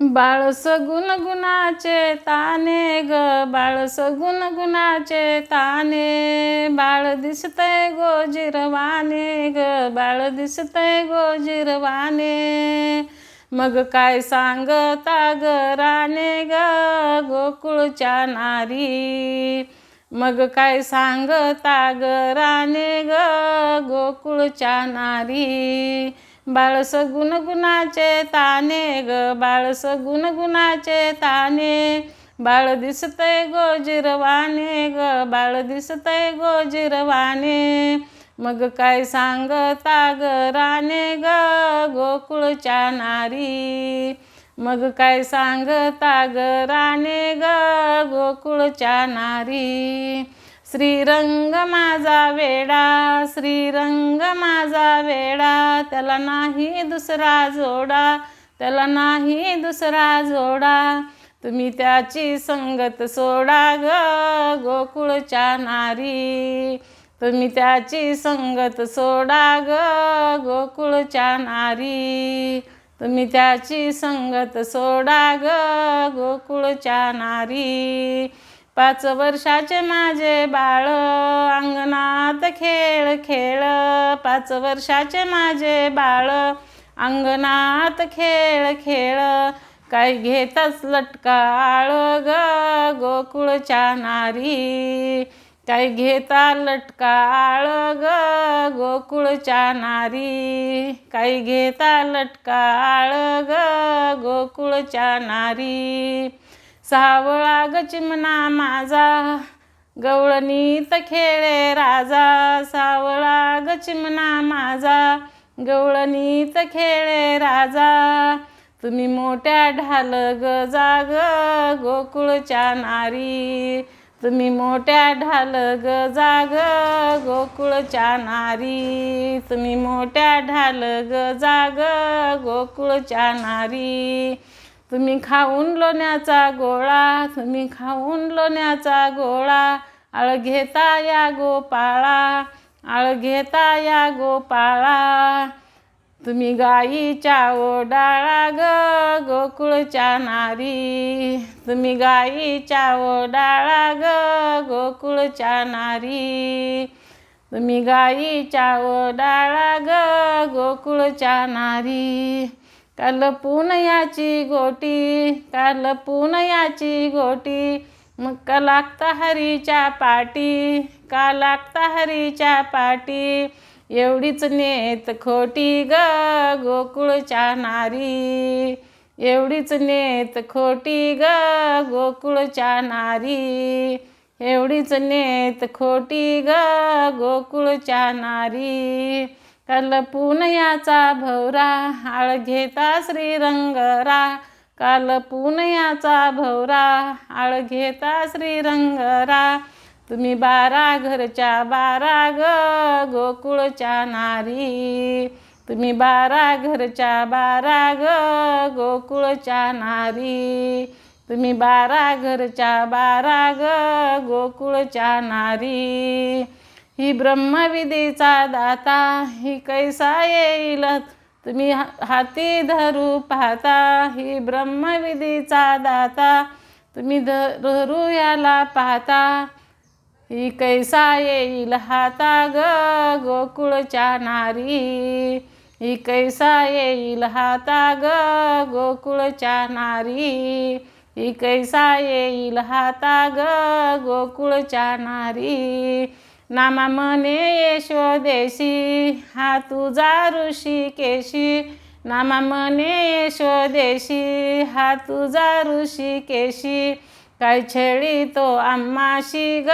बाळ सगुन गुणाचे ताने ग सगुण गुनाचे ताने. बाळ दिसतय गोजिरवाने ग बाळ दिसतय गोजिरवाने मग काय सांगता ग राणे ग गोकुळच्या नारी. मग काय सांगता ग राणे ग गोकुळच्या नारी. बाळस गुणगुणाचे ताने ग बाळस गुणगुणाचे ताने. बाळ दिसतय गोजिरवाने ग बाळ दिसतय गोजिरवाने मग काय सांगता ग राणे ग गोकुळच्या नारी. मग काय सांगता ग राणे ग गोकुळच्या नारी. श्रीरंग माझा वेडा श्रीरंग माझा वेडा त्याला नाही दुसरा जोडा त्याला नाही दुसरा जोडा. तुम्ही त्याची संगत सोडा ग गोकुळच्या नारी. तुम्ही त्याची संगत सोडा ग गोकुळच्या नारी. तुम्ही त्याची संगत सोडा ग गोकुळच्या नारी. पाच वर्षाचे माझे बाळ अंगणात खेळ खेळ. पाच वर्षाचे माझे बाळ अंगणात खेळ खेळ. काय घेतच लटकाळ ग गोकुळच्या नारी? काय घेता लटकाळ ग गोकुळच्या नारी? काय घेता लटकाळ ग गोकुळच्या नारी? सावळा गचिमना माझा गवळणीत खेळे राजा. सावळा गचिमना माझा गवळणीत खेळे राजा. तुम्ही मोठ्या ढाल ग जाग गोकुळच्या नारी. तुम्ही मोठ्या ढाल ग जाग गोकुळच्या नारी. तुम्ही मोठ्या ढाल ग जाग गोकुळच्या नारी. तुम्ही खाऊन लोण्याचा गोळा तुम्ही खाऊन लोण्याचा गोळा. आळ घेता या गोपाळा आळ घेता या गोपाळा. तुम्ही गाईच्या ओडाळा ग गोकुळच्या नारी. तुम्ही गाईच्या ओडाळा ग गोकुळच्या नारी. तुम्ही गाईच्या ओडाळा ग गोकुळच्या नारी. काल पुनयाची गोटी काल पुनयाची गोटी. मग का लागता हरीच्या पाटी का लागता हरीच्या पाटी? एवढीच नेत खोटी ग गोकुळच्या नारी. एवढीच नेत खोटी ग गोकुळच्या नारी. एवढीच नेत खोटी ग गोकुळच्या नारी. काल पुनयाचा भवरा आळ घेता श्रीरंगरा. काल पुनयाचा भवरा आळ घेता श्रीरंगरा. तुम्ही बारा घरच्या बारा ग गोकुळच्या नारी. तुम्ही बारा घरच्या बारा ग गोकुळच्या नारी. तुम्ही बारा घरच्या बारा ग गोकुळच्या नारी. ही ब्रह्मविधीचा दाता ही कैसा येईल? तुम्ही हाती धरू पाहता ही ब्रह्मविधीचा दाता तुम्ही धरू याला पाहता ही कैसा येईल हाता ग गोकुळच्या नारी? ही कैसा येईल हाता ग गोकुळच्या नारी? ही कैसा येईल हाता ग गोकुळच्या नारी? नामा मने यशोदेशी हा तुझा ऋषी केशी. नामा मने यशोदेशी हा तुझा ऋषी केशी. काय छेडी तो आम्हाशी ग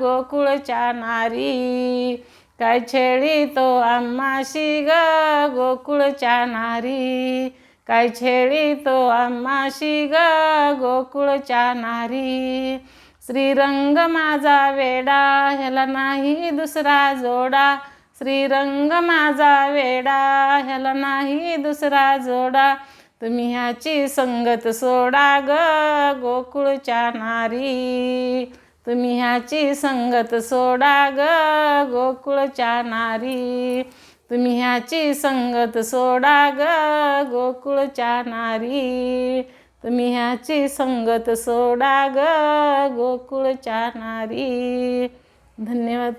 गोकुळच्या नारी. काय छेडी तो आम्हाशी ग गोकुळच्या नारी. काय छेडी तो आम्हाशी ग गोकुळच्या नारी. श्रीरंग माझा वेडा ह्याला नाही दुसरा जोडा. श्रीरंग माझा वेडा ह्याला नाही दुसरा जोडा. तुम्ही ह्याची संगत सोडा ग गोकुळच्या नारी. तुम्ही ह्याची संगत सोडा ग गोकुळच्या नारी. तुम्ही ह्याची संगत सोडा ग गोकुळच्या नारी. तुम्ही ह्याची संगत सोडा ग गोकुळच्या नारी धन्यवाद.